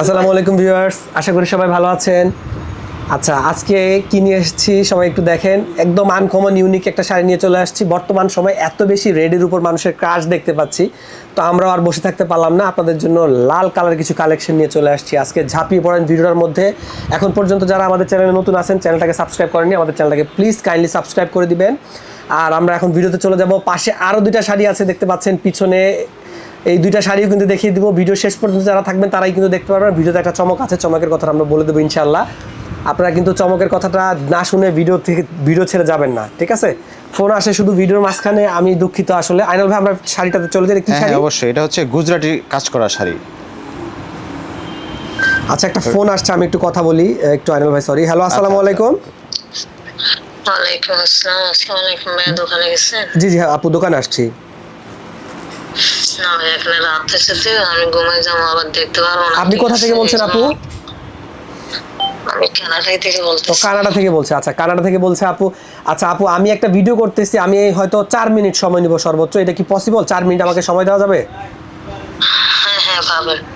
আসসালামু আলাইকুম ভিউয়ার্স, আশা করি সবাই ভালো আছেন। আচ্ছা আজকে কি নিয়ে এসেছি সবাই একটু দেখেন। একদম আনকমন ইউনিক একটা শাড়ি নিয়ে চলে আসছি। বর্তমান সময় এত বেশি রেডের উপর মানুষের ক্রাশ দেখতে পাচ্ছি। তো আমরাও আর বসে থাকতে পারলাম না। আপনাদের জন্য লাল কালার কিছু কালেকশন নিয়ে চলে আসছি। আজকে ঝাঁপিয়ে পড়েন ভিডিওটার মধ্যে। এখন পর্যন্ত যারা আমাদের চ্যানেলে নতুন আছেন চ্যানেলটাকে সাবস্ক্রাইব করেনি আমাদের চ্যানেলটাকে প্লিজ কাইন্ডলি সাবস্ক্রাইব করে দিবেন। আর আমরা এখন ভিডিওতে চলে যাব। পাশে আরও দুইটা শাড়ি আছে, দেখতে পাচ্ছেন, পিছনে এই দুইটা শাড়িও কিন্তু দেখিয়ে দিব। ভিডিও শেষ পর্যন্ত যারা থাকবেন তারাই কিন্তু দেখতে পারবেন। ভিডিওতে একটা চমক আছে চমকের কথা আমরা বলে দেবো ইনশাল্লাহ আপনারা কিন্তু চমকের কথাটা না শুনে ভিডিও থেকে ভিডিও ছেড়ে যাবেন না ঠিক আছে? ফোন আসে শুধু ভিডিওর মাঝখানে আমি দুঃখিত আসলে। আইনাল ভাই আমরা শাড়িটাতে চলে যাই কি হ্যাঁ শাড়ি? হ্যাঁ অবশ্যই। এটা হচ্ছে গুজরাটি কাজ করা শাড়ি। আচ্ছা একটা ফোন আসছে আমি একটু কথা বলি। একটু আইনাল ভাই সরি হ্যালো আসসালামু আচ্ছা। আলাইকুম। ওয়ালাইকুম আসসালাম। আসসালামু আলাইকুম দোকানে গেছেন? জি জি হ্যাঁ, আপু দোকানে আসছি। আপনি কোথা থেকে বলছেন আপু? কানাডা থেকে বলছে আচ্ছা কানাডা থেকে বলছে আপু। আচ্ছা আপু আমি একটা ভিডিও করতেছি আমি হয়তো চার মিনিট সময় নিব সর্বোচ্চ এটা কি পসিবল চার মিনিট আমাকে সময় দেওয়া যাবে?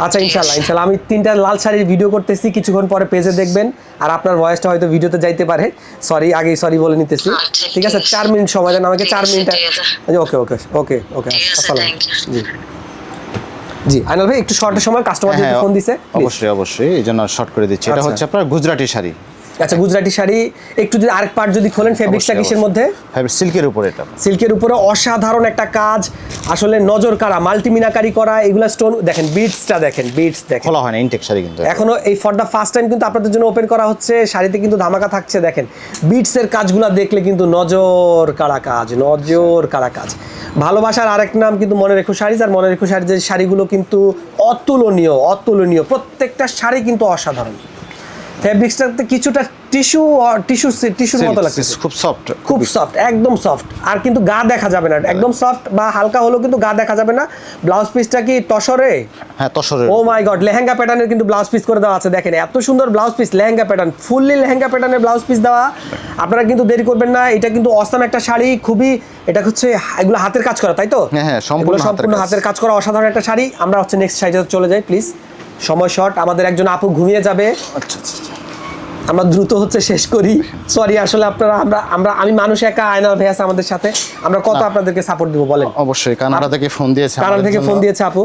আচ্ছা ইনশাল্লাহ। ইনশাল্লাহ। আমি তিনটা লাল শাড়ির ভিডিও করতেছি কিছুক্ষণ পরে পেজে দেখবেন। আর আপনার ভয়েসটা হয়তো ভিডিওতে যাইতে পারে। সরি আগেই সরি বলে নিতেছি। আচ্ছা, ঠিক আছে চার মিনিট সময় দেন আমাকে চার মিনিট ওকে ওকে ওকে ওকে আসসালাম জি। জি আইনাল ভাই একটু শর্টের সময় কাস্টমার হ্যাঁ ফোন দিছে অবশ্যই অবশ্যই এই জন্য শর্ট করে দিচ্ছি। এটা আচ্ছা। হচ্ছে আপনার গুজরাটি শাড়ি। আচ্ছা গুজরাটি শাড়ি একটু যদি আরেক পার্ট যদি খোলেন ফেব্রিক্সটা কিসের মধ্যে। সিল্কের উপরে এটা। সিল্কের উপরে অসাধারণ একটা কাজ। আসলে নজর কারা মাল্টিমিনাকারি করা এগুলা স্টোন দেখেন বিটসটা দেখেন বিটস দেখেন। খোলা হয় না ইনটেক শাড়ি কিন্তু এখনও। এই ফর দ্য ফার্স্ট টাইম কিন্তু আপনাদের জন্য ওপেন করা হচ্ছে শাড়িতে কিন্তু ধামাকা থাকছে দেখেন। বিটসের কাজগুলো দেখলে কিন্তু নজর কাড়া কাজ নজর কাড়া কাজ। ভালোবাসার আরেক নাম কিন্তু মনে রেখো শাড়ি আর মনে রেখো শাড়ি যে শাড়িগুলো কিন্তু অতুলনীয় অতুলনীয়। প্রত্যেকটা শাড়ি কিন্তু অসাধারণ। ফেব্রিক্সটাতে কিছুটা টিস্যু টিস্যু টিস্যুর মতো লাগছে খুব সফট খুব সফট একদম সফট আর কিন্তু গা দেখা যাবে না। একদম সফট বা হালকা হলেও কিন্তু গা দেখা যাবে না। ব্লাউজ পিসটা কি তসরে? হ্যাঁ তসরের। ও মাই গড লেহেঙ্গা প্যাটার্নের কিন্তু ব্লাউজ পিস করে দেওয়া আছে। দেখেন এত সুন্দর blouse piece lehenga pattern fully lehenga প্যাটার্নের ব্লাউজ পিস দেওয়া। আপনারা কিন্তু দেরি করবেন না। এটা কিন্তু অসাম একটা শাড়ি খুবই এটা হচ্ছে এগুলো হাতের কাজ করা তাই তো? হ্যাঁ, হ্যাঁ, সম্পূর্ণ হাতের সম্পূর্ণ কাজ। হাতের কাজ করা অসাধারণ একটা শাড়ি। আমরা হচ্ছে নেক্সট সাইজে চলে যাই প্লিজ সময় শর্ট আমাদের একজন আপু ঘুমিয়ে যাবে। আচ্ছা আচ্ছা আচ্ছা। আমরা দ্রুত হচ্ছে শেষ করি। সরি আসলে আপনারা আমরা আমরা আমি মানুষ একা আয়নার ভাই আছে আমাদের সাথে। আমরা কত আপনাদেরকে সাপোর্ট দিব বলেন। অবশ্যই কানাডা থেকে ফোন দিয়েছে কানাডা থেকে ফোন দিয়েছে আপু।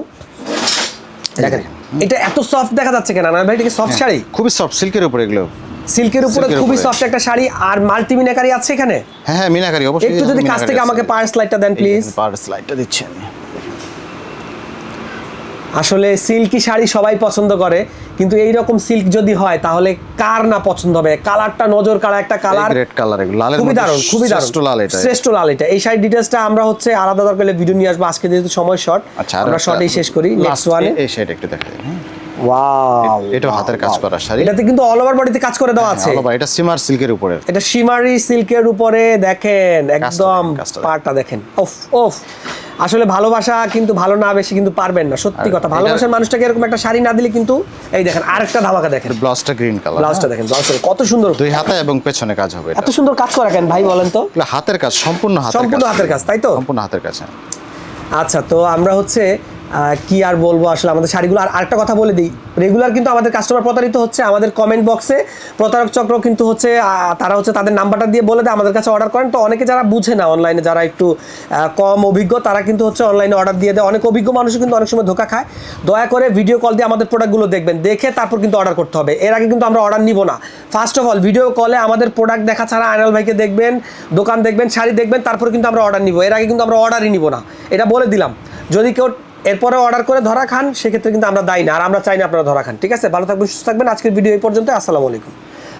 দেখেন এটা এত সফট দেখা যাচ্ছে কেন? আয়নার ভাই এটা কি সফট হ্যাঁ, শাড়ি? খুবই সফট সিল্কের উপরে এগুলো। সিল্কের উপরে খুবই সফট একটা শাড়ি আর মাল্টি মিনাকারি আছে এখানে? হ্যাঁ হ্যাঁ মিনাকারি অবশ্যই একটু যদি কাছ থেকে আমাকে পার স্লাইডটা দেন প্লিজ পার স্লাইডটা দিচ্ছি আমি। আসলে সিল্কি শাড়ি সবাই পছন্দ করে। কিন্তু এই রকম সিল্ক যদি হয় তাহলে কার না পছন্দ হবে? কালারটা নজর কাড়া একটা কালার রেড কালার এগুলো। লালের খুবই দারুণ খুবই দারুণ। শ্রেষ্ঠ লাল এটা। শ্রেষ্ঠ লাল এটা। এই শাড়ি ডিটেলসটা আমরা হচ্ছে আলাদা দরকার হলে ভিডিও নিয়ে আসব। আজকে যেহেতু সময় শর্ট আচ্ছা আমরা শর্টেই শেষ করি। নেক্সট ওয়ানে এই শাড়িটা একটু দেখাই হ্যাঁ। ওয়াও এটাও হাতের কাজ করা শাড়ি। এটাতে কিন্তু অল ওভার বডিতে কাজ করে দেওয়া আছে। হ্যাঁ, এটা সিমার সিল্কের উপরে। এটা শিমারি সিল্কের উপরে দেখেন একদম দেখেন, কাজটা দেখেন। পাটা দেখেন ওফ ওফ আসলে ভালোবাসা কিন্তু ভালো না বেশি কিন্তু পারবেন না সত্যি কথা ভালোবাসার মানুষটাকে এরকম একটা শাড়ি না দিলে কিন্তু এই দেখেন আরেকটা ধামাকা দেখেন ব্লাউজটা গ্রিন কালার ব্লাউজটা দেখেন ব্লাউজটা কত সুন্দর দুই হাতে এবং পেছনে কাজ হবে এত সুন্দর কাজ করা কেন ভাই বলেন তো হাতের কাজ সম্পূর্ণ হাতের সম্পূর্ণ। হাতের কাজ, তাই তো? সম্পূর্ণ হাতের কাজ হ্যাঁ। আচ্ছা তো আমরা হচ্ছে কি আর বলব আসলে আমাদের শাড়িগুলো? আর আরেকটা কথা বলে দিই রেগুলার কিন্তু আমাদের কাস্টমার প্রতারিত হচ্ছে আমাদের কমেন্ট বক্সে প্রতারক চক্র কিন্তু হচ্ছে তারা হচ্ছে তাদের নাম্বারটা দিয়ে বলে দেয়, আমাদের কাছে অর্ডার করেন। তো অনেকে যারা বুঝে না অনলাইনে যারা একটু কম অভিজ্ঞ, তারা কিন্তু হচ্ছে অনলাইনে অর্ডার দিয়ে দেয়। অনেক অভিজ্ঞ মানুষও কিন্তু অনেক সময় ধোকা খায়। দয়া করে ভিডিও কল দিয়ে আমাদের প্রোডাক্টগুলো দেখবেন। দেখে তারপর কিন্তু অর্ডার করতে হবে। এর আগে কিন্তু আমরা অর্ডার নিব না। ফার্স্ট অফ অল ভিডিও কলে আমাদের প্রোডাক্ট দেখা ছাড়া আয়নাল ভাইকে দেখবেন, দোকান দেখবেন, শাড়ি দেখবেন, তারপর কিন্তু আমরা অর্ডার নিব। এর আগে কিন্তু আমরা অর্ডারই নিব না। এটা বলে দিলাম। যদি কেউ এরপরে অর্ডার করে ধরা খান, সেক্ষেত্রে কিন্তু আমরা দায়ী না। আর আমরা চাই না আপনারা ধরা খান, ঠিক আছে? ভালো থাকবেন, সুস্থ থাকবেন। আজকের ভিডিও এই পর্যন্ত আসসালামু আলাইকুম।